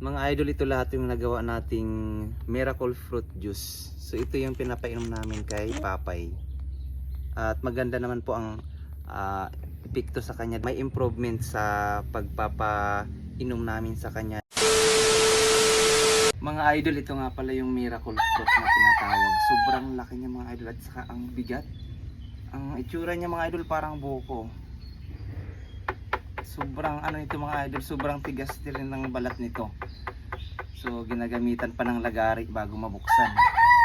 Mga idol, ito lahat yung nagawa nating miracle fruit juice. So ito yung pinapainom namin kay Papay. At maganda naman po ang ah, epekto sa kanya. May improvement sa pagpapainom namin sa kanya. Mga idol, ito nga pala yung miracle fruit na tinatawag. Sobrang laki niya mga idol at saka ang bigat. Ang itsura niya mga idol parang buko. Sobrang ano ito mga idol, sobrang tigas din ng balat nito. So ginagamitan pa ng lagari bago mabuksan.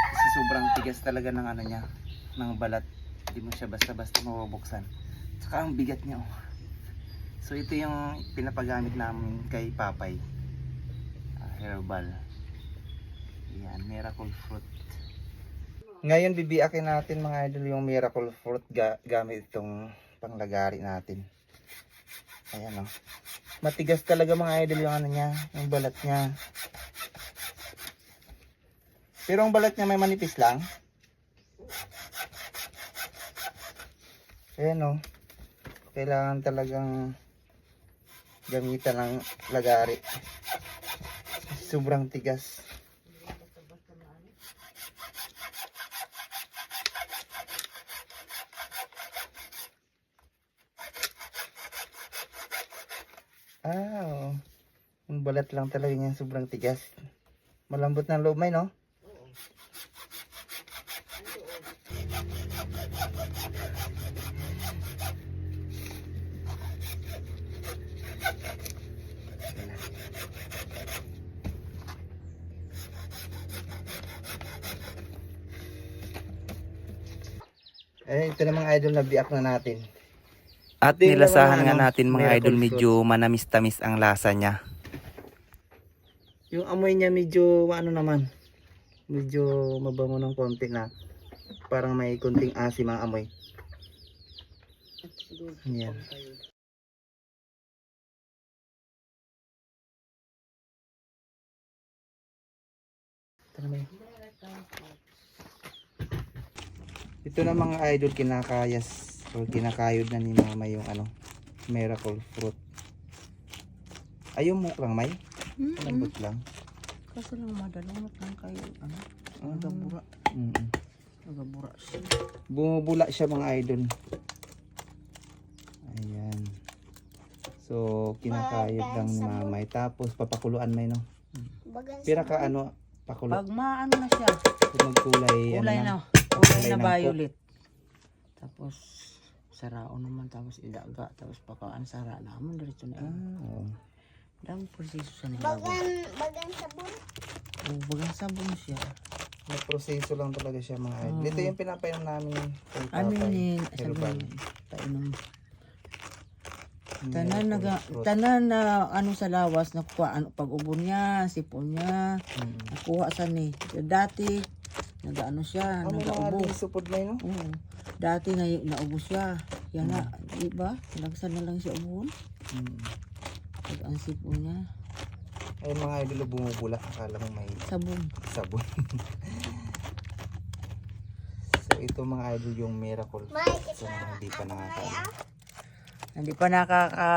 Kasi sobrang tigas talaga ng ano niya, ng balat. Hindi mo siya basta-basta mabubuksan. Saka ang bigat niya oh. So ito yung pinapagamit namin kay Papay. Ah, herbal. Yan, miracle fruit. Ngayon bibiakin natin mga idol yung miracle fruit ga- gamit itong panglagari natin. Ayan oh. Matigas talaga mga idol yung ano niya, yung balat niya. Pero ang balat niya may manipis lang. Ayan oh. Kailangan talagang gamitan ng lagari. Sobrang tigas. Ah, oo. Yung balat lang talaga niya sobrang tigas. Malambot ng loob may no? Eh, ito na mga idol na biak na natin. At nilasahan nga natin mga idol medyo manamis-tamis ang lasa niya. Yung amoy niya medyo ano naman. Medyo mabango ng konti na. Parang may konting asim ang amoy. Yan. Ito na mga idol kinakayas o kinakayod na ni mama yung ano miracle fruit. Ayaw mo lang may? Lambot lang. Kasi lang madalungot lang kayo. Ano? Ah. Nagabura. Mm. Nagabura siya. Bumubula siya mga idol. Ayan. So, kinakayod lang ni mamay. Tapos, papakuluan may no. Pira ka ano, pakulo. Pag maano na siya, Kung magkulay, kulay ano na, kulay Kulay na ng violet. Tapos, sarao naman, tapos ilaga, tapos pakaan sara naman, diretso na Ah, yun. Dami proseso sa nilaga. Bagan, bagan sabon? Oo, bagan sabon siya. May proseso lang talaga siya mga idol. Oo. Ito yung pinapainom namin kay Ano Papay. yun, Herbal. sabi, painom. Tanan naga, fruit. tanan na ano sa lawas nakuha ano pag ubo niya, sipon niya, Mm. nakuha sa ni. Dati nagaano siya, Ano mga nagaubo. din supod may no? Oo. Dati na naubo siya. Yan na, di ba? Lagsan na lang siya ubuhon. Mm. Pag ang sipon niya, Ayun mga idol bumubula. Akala mo may sabon. sabon. so ito mga idol yung miracle. So mga hindi pa nakakaalam. Hindi pa nakaka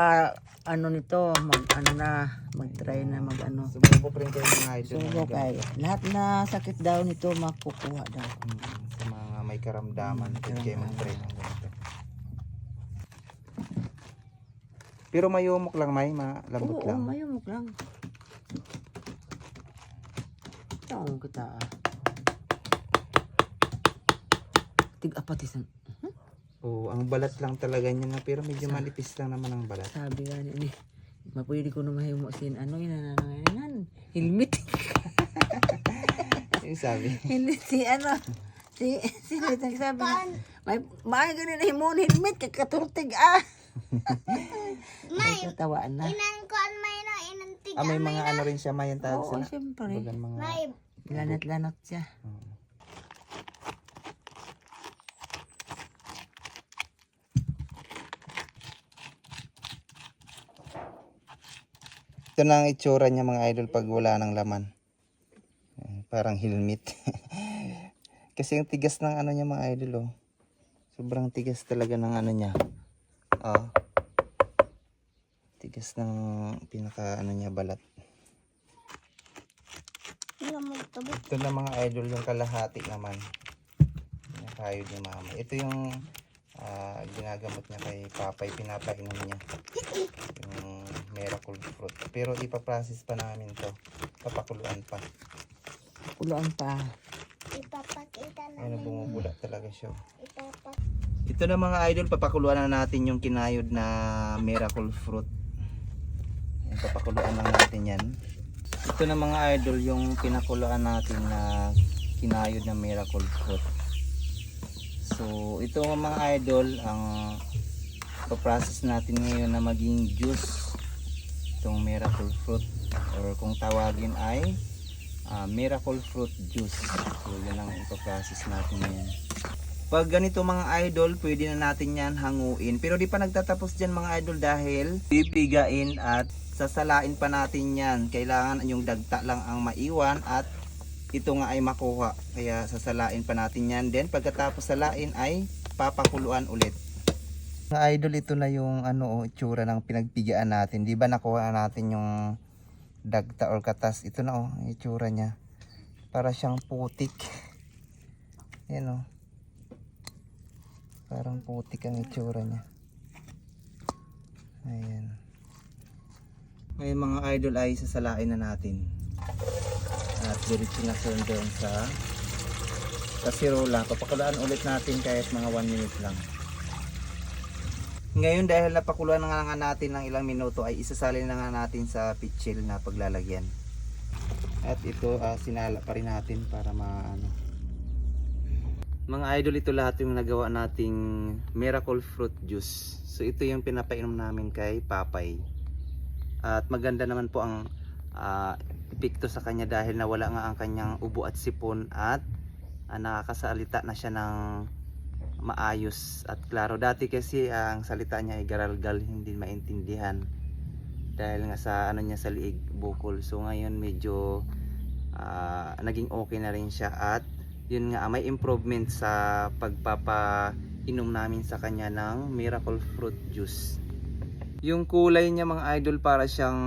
ano nito, mag ano na, mag-try na mag ano. Sumubok rin kayo mga idol. Subo ng kay lahat na sakit daw nito makukuha daw. Mm, sa mga may karamdaman, Mm, kayo karamdaman. mag-try ng ganito. Pero mayumok lang may, malambot Oo, lang. mayumok lang. Taong kita. ah. Tig-apat isan. Oo, ang balat lang talaga niya na, pero medyo manipis lang naman ang balat. Sabi nga ni, mapwede ko na mahimo sin ano yun, ano, ano, ano, helmet. Yung sabi. helmet si ano, si, si Litang sabi niya, may, may ganun na himon helmet, kakaturtig ah. May, Tawaan na. Ah, may mga ano rin siya, may ang tawag Oo, sa siyempre. bagan mga... Lanat-lanat siya. Oo. Ito na ang itsura niya mga idol pag wala ng laman. Ayan, Parang helmet. Kasi ang tigas ng ano niya mga idol oh. Sobrang tigas talaga ng ano niya. Oh. Tigas ng pinaka ano niya balat. Ito na mga idol yung kalahati naman. Nakayod ni mama. Ito yung ah, ginagamot niya kay papay. Pinapainom niya. Yung miracle fruit. Pero ipaprocess pa namin to. Papakuluan pa. Uloan pa. Ano bumubula talaga siya. Ipapak. Ito na mga idol, papakuluan na natin yung kinayod na miracle fruit. Ayan, Papakuluan lang natin yan. Ito na mga idol, yung pinakuluan natin na kinayod na miracle fruit. So, ito mga idol, ang process natin ngayon na maging juice itong miracle fruit or kung tawagin ay ah, miracle fruit juice. So, yun ang ipaprocess natin ngayon. Pag ganito mga idol, pwede na natin yan hanguin. Pero di pa nagtatapos dyan mga idol dahil pipigain at sasalain pa natin yan. Kailangan yung dagta lang ang maiwan at ito nga ay makuha. Kaya sasalain pa natin yan. Then pagkatapos salain ay papakuluan ulit. Mga idol, ito na yung ano, itsura ng pinagpigaan natin. Di ba nakuha natin yung dagta or katas? Ito na oh, itsura niya. Para siyang putik. Yan oh. Parang putik ang itsura niya. Ayan. Ngayon mga idol ay sasalain na natin. At diretso na po doon sa kasirola. Papakulaan ulit natin kahit mga 1 minute lang. Ngayon dahil napakuluan na nga natin ng ilang minuto ay isasalin na nga natin sa pitchil na paglalagyan. At ito ah, sinala pa rin natin para maano. Mga idol ito lahat yung nagawa nating miracle fruit juice. So ito yung pinapainom namin kay Papay. At maganda naman po ang ah, epekto sa kanya dahil nawala nga ang kanyang ubo at sipon at ah, nakakasalita na siya ng maayos at klaro. Dati kasi ah, ang salita niya ay garalgal, hindi maintindihan. Dahil nga sa ano niya sa liig bukol. So ngayon medyo ah, naging okay na rin siya at yun nga may improvement sa pagpapainom namin sa kanya ng miracle fruit juice. Yung kulay niya mga idol para siyang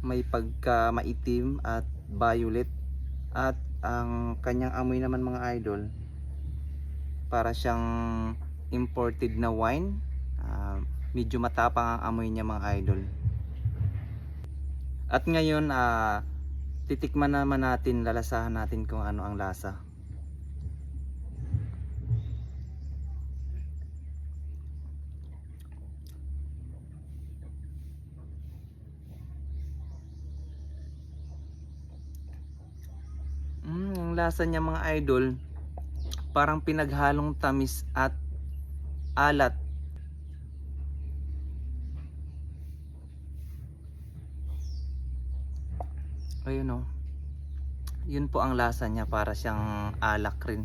may pagka maitim at violet at ang kanyang amoy naman mga idol para siyang imported na wine. Ah, medyo matapang ang amoy niya mga idol. At ngayon ah titikman naman natin, lalasahan natin kung ano ang lasa. Mm, ang lasa niya mga idol, parang pinaghalong tamis at alat. Ayun oh. Yun po ang lasa niya para siyang alak rin.